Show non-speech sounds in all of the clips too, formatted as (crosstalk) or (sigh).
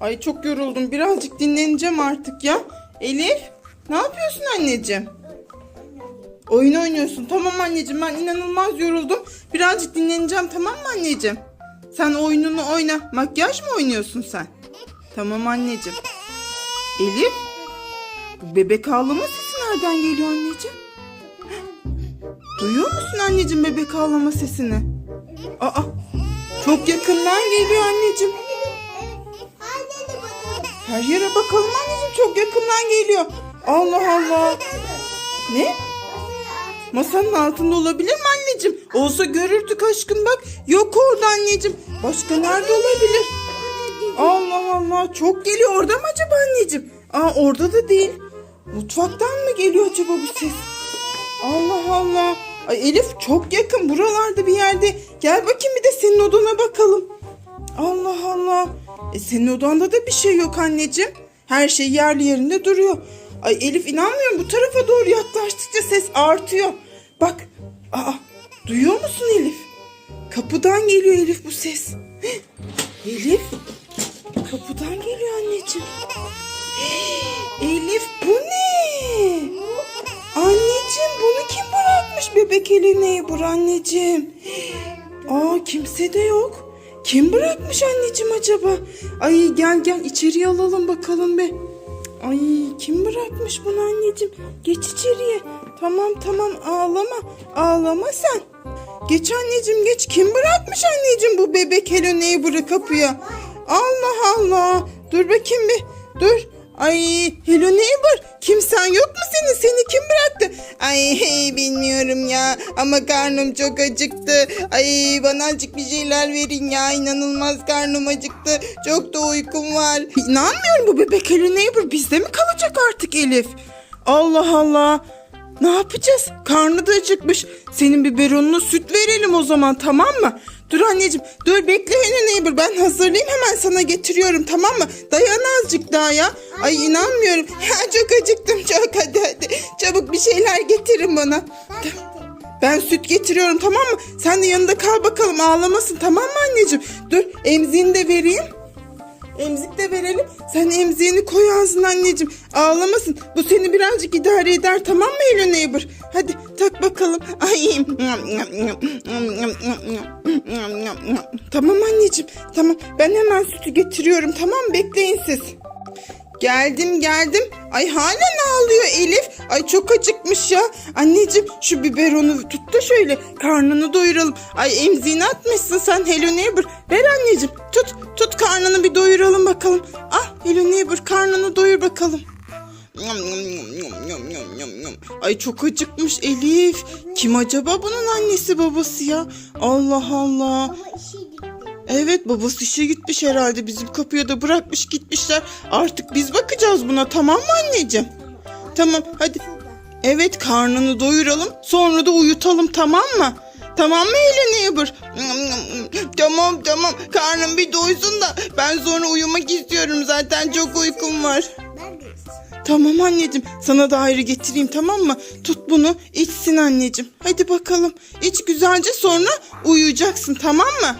Ay çok yoruldum. Birazcık dinleneceğim artık ya. Elif ne yapıyorsun anneciğim? Oyun oynuyorsun. Tamam anneciğim ben inanılmaz yoruldum. Birazcık dinleneceğim tamam mı anneciğim? Sen oyununu oyna. Makyaj mı oynuyorsun sen? Tamam anneciğim. Elif bu bebek ağlama sesi nereden geliyor anneciğim? Duyuyor musun anneciğim bebek ağlama sesini? Aa çok yakından geliyor anneciğim. Her yere bakalım anneciğim çok yakından geliyor. Allah Allah. Ne? Masanın altında olabilir mi anneciğim? Olsa görürdük aşkım bak. Yok orada anneciğim. Başka nerede olabilir? Allah Allah. Çok geliyor orada mı acaba anneciğim? Aa orada da değil. Mutfaktan mı geliyor acaba bu ses? Allah Allah. Ay Elif çok yakın buralarda bir yerde. Gel bakayım bir de senin odana bakalım. Allah Allah. E senin odanda da bir şey yok anneciğim. Her şey yerli yerinde duruyor. Ay Elif inanmıyorum bu tarafa doğru yaklaştıkça ses artıyor. Bak. Aa duyuyor musun Elif? Kapıdan geliyor Elif bu ses. (gasps) Elif kapıdan geliyor anneciğim. (gasps) Elif bu ne? Anneciğim bunu kim bırakmış bebek eline bur anneciğim? (gasps) Aa kimse de yok. Kim bırakmış anneciğim acaba? Ay gel gel içeriye alalım bakalım be. Ay kim bırakmış bunu anneciğim? Geç içeriye. Tamam tamam ağlama. Ağlama sen. Geç anneciğim geç. Kim bırakmış anneciğim bu bebek Hello Neighbor'ı kapıya? Allah Allah. Dur bakayım bir. Dur. Ay Hello Neighbor kimsen yok mu senin? Seni kim bıraktı? Ay bilmiyorum ya ama karnım çok acıktı. Ay bana azıcık bir şeyler verin ya inanılmaz karnım acıktı. Çok da uykum var. İnanmıyorum bu bebek Hello Neighbor bizde mi kalacak artık Elif? Allah Allah. Ne yapacağız? Karnı da acıkmış. Senin biberonuna süt verelim o zaman tamam mı? Dur anneciğim dur bekle Hello Neighbor ben hazırlayayım hemen sana getiriyorum tamam mı? Dayan azıcık daha ya. Ay inanmıyorum. (laughs) Ya çok acıktım çok hadi hadi. Çabuk bir şeyler getirin bana. Ben süt getiriyorum tamam mı? Sen de yanında kal bakalım ağlamasın tamam mı anneciğim? Dur emziğini de vereyim. Emzik de verelim. Sen emziğini koy ağzına anneciğim. Ağlamasın. Bu seni birazcık idare eder tamam mı Hello Neighbor? Hadi tak bakalım. (laughs) Ay. Tamam anneciğim. Tamam. Ben hemen sütü getiriyorum. Tamam? Bekleyin siz. Geldim geldim. Ay halen ağlıyor Elif. Ay çok acıkmış ya. Anneciğim şu biberonu tut da şöyle karnını doyuralım. Ay emziğini atmışsın sen Hello Neighbor. Ver anneciğim tut tut karnını bir doyuralım bakalım. Ah Hello Neighbor karnını doyur bakalım. Ay çok acıkmış Elif. Kim acaba bunun annesi babası ya? Allah Allah. Ama işi. Evet babası işe gitmiş herhalde. Bizim kapıya da bırakmış gitmişler. Artık biz bakacağız buna tamam mı anneciğim? Tamam hadi. Evet karnını doyuralım sonra da uyutalım tamam mı? Tamam mı Hello Neighbor? Tamam tamam karnım bir doysun da ben sonra uyumak istiyorum zaten çok uykum var. Tamam anneciğim sana da ayrı getireyim tamam mı? Tut bunu içsin anneciğim. Hadi bakalım iç güzelce sonra uyuyacaksın tamam mı?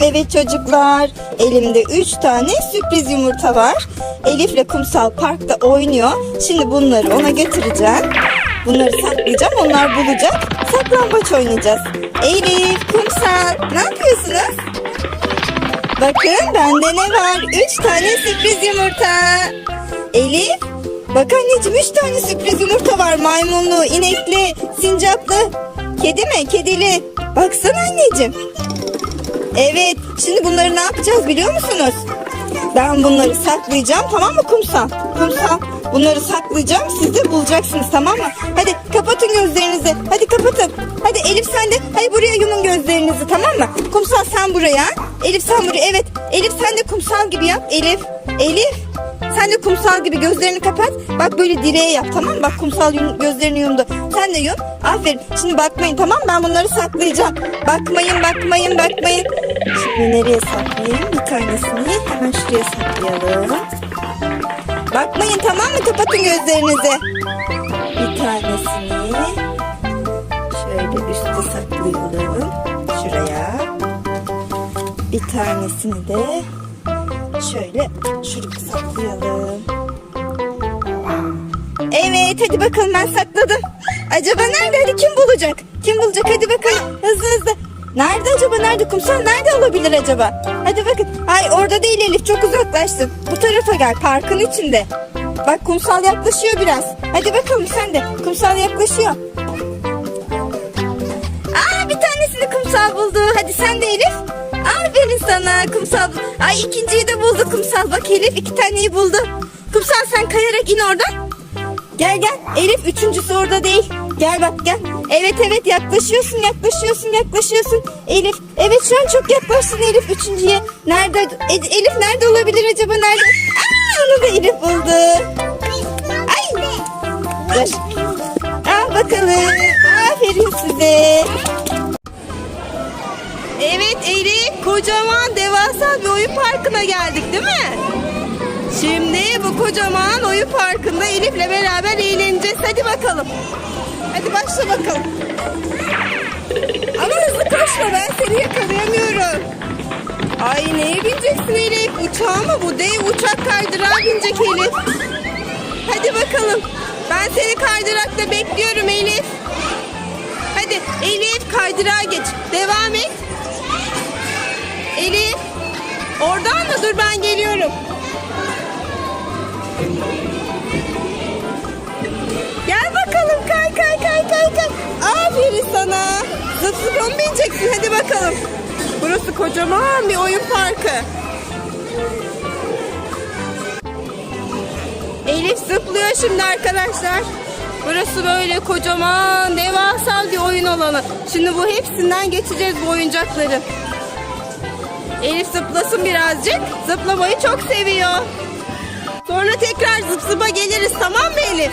Evet çocuklar, elimde 3 tane sürpriz yumurta var. Elif'le kumsal parkta oynuyor. Şimdi bunları ona götüreceğim. Bunları saklayacağım, onlar bulacak. Saklambaç oynayacağız. Elif, kumsal, ne yapıyorsunuz? Bakın bende ne var? 3 tane sürpriz yumurta. Elif, bak anneciğim 3 tane sürpriz yumurta var. Maymunlu, inekli, sincaplı. Kedi mi? Kedili. Baksana anneciğim. Evet, şimdi bunları ne yapacağız biliyor musunuz? Ben bunları saklayacağım tamam mı kumsal? Kumsal, bunları saklayacağım siz de bulacaksınız tamam mı? Hadi kapatın gözlerinizi, hadi kapatın. Hadi Elif sen de, hadi buraya yumun gözlerinizi tamam mı? Kumsal sen buraya, Elif sen buraya, evet. Elif sen de kumsal gibi yap, Elif, Elif. Sen de kumsal gibi gözlerini kapat. Bak böyle direğe yap tamam mı? Bak kumsal yum, gözlerini yumdu. Sen de yum. Aferin. Şimdi bakmayın tamam? Ben bunları saklayacağım. Bakmayın bakmayın bakmayın. Şimdi nereye saklayayım? Bir tanesini hemen şuraya saklayalım. Bakmayın tamam mı? Kapatın gözlerinizi. Bir tanesini şöyle üstte saklayalım. Şuraya. Bir tanesini de Şöyle şuraya saklayalım. Evet hadi bakalım ben sakladım. Acaba nerede? Hadi kim bulacak? Kim bulacak? Hadi bakalım hızlı hızlı. Nerede acaba? Nerede? Kumsal nerede olabilir acaba? Hadi bakın. Ay orada değil Elif çok uzaklaştın. Bu tarafa gel parkın içinde. Bak kumsal yaklaşıyor biraz. Hadi bakalım sen de. Kumsal yaklaşıyor. Aa bir tanesini kumsal buldu. Hadi sen de Elif. Aferin sana kumsal. Ay ikinciyi de buldu kumsal. Bak Elif iki taneyi buldu. Kumsal sen kayarak in oradan. Gel gel. Elif üçüncüsü orada değil. Gel bak gel. Evet evet yaklaşıyorsun yaklaşıyorsun yaklaşıyorsun. Elif evet şu an çok yaklaştın Elif üçüncüye. Nerede? E- Elif nerede olabilir acaba nerede? Aa onu da Elif buldu. Ay. Dur. Al bakalım. Aferin size. Evet Elif kocaman devasa bir oyun parkına geldik değil mi? Şimdi bu kocaman oyun parkında Elif'le beraber eğleneceğiz. Hadi bakalım. Hadi başla bakalım. Ama hızlı koşma ben seni yakalayamıyorum. Ay neye bineceksin Elif? Uçağa mı bu? Dev uçak kaydırağa binecek Elif. Hadi bakalım. Ben seni kaydırakta bekliyorum Elif. Hadi Elif kaydırağa geç. Devam et. Elif. Oradan mı? Dur ben geliyorum. Gel bakalım kay kay kay kay kay. Aferin sana. Zıp zıp mı bineceksin? Hadi bakalım. Burası kocaman bir oyun parkı. Elif zıplıyor şimdi arkadaşlar. Burası böyle kocaman devasa bir oyun alanı. Şimdi bu hepsinden geçeceğiz bu oyuncakları. Elif zıplasın birazcık. Zıplamayı çok seviyor. Sonra tekrar zıp zıpa geliriz tamam mı Elif?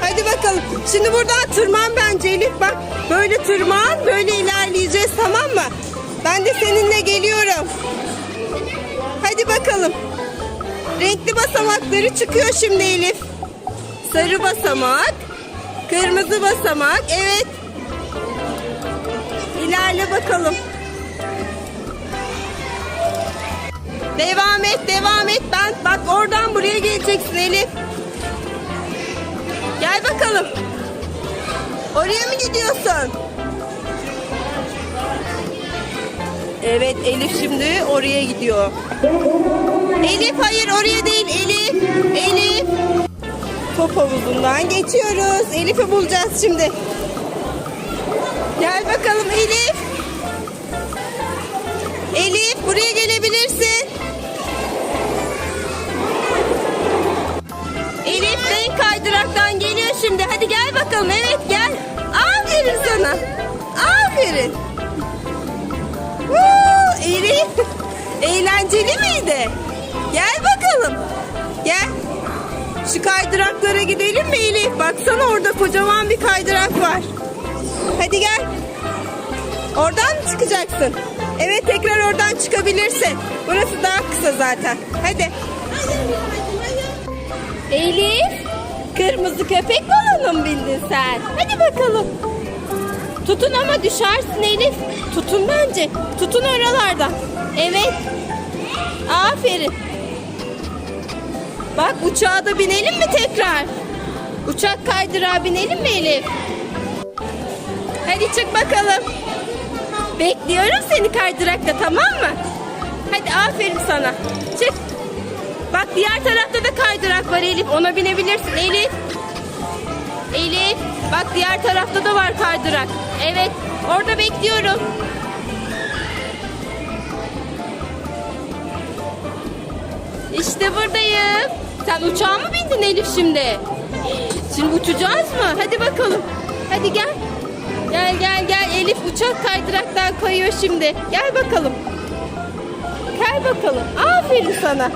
Hadi bakalım. Şimdi buradan tırman bence Elif bak. Böyle tırman böyle ilerleyeceğiz tamam mı? Ben de seninle geliyorum. Hadi bakalım. Renkli basamakları çıkıyor şimdi Elif. Sarı basamak. Kırmızı basamak. Evet. İlerle bakalım. Devam et, devam et. Ben bak oradan buraya geleceksin Elif. Gel bakalım. Oraya mı gidiyorsun? Evet Elif şimdi oraya gidiyor. Elif hayır oraya değil Elif. Elif. Top havuzundan geçiyoruz. Elif'i bulacağız şimdi. Gel bakalım Elif. Elif buraya gelebilirsin. Kaydıraktan geliyor şimdi. Hadi gel bakalım. Evet gel. Aferin sana. Aferin. Woo, Elif. (laughs) Eğlenceli miydi? Gel bakalım. Gel. Şu kaydıraklara gidelim mi Elif? Baksana orada kocaman bir kaydırak var. Hadi gel. Oradan mı çıkacaksın? Evet tekrar oradan çıkabilirsin. Burası daha kısa zaten. Hadi. Elif. Kırmızı köpek balonu mu bildin sen? Hadi bakalım. Tutun ama düşersin Elif. Tutun bence. Tutun oralardan. Evet. Aferin. Bak uçağa da binelim mi tekrar? Uçak kaydırağa binelim mi Elif? Hadi çık bakalım. Bekliyorum seni kaydırakta tamam mı? Hadi aferin sana. Çık. Bak diğer tarafta da kaydırak var Elif. Ona binebilirsin Elif. Elif. Bak diğer tarafta da var kaydırak. Evet. Orada bekliyorum. İşte buradayım. Sen uçağa mı bindin Elif şimdi? Şimdi uçacağız mı? Hadi bakalım. Hadi gel. Gel gel gel. Elif uçak kaydıraktan kayıyor şimdi. Gel bakalım. Gel bakalım. Aferin sana.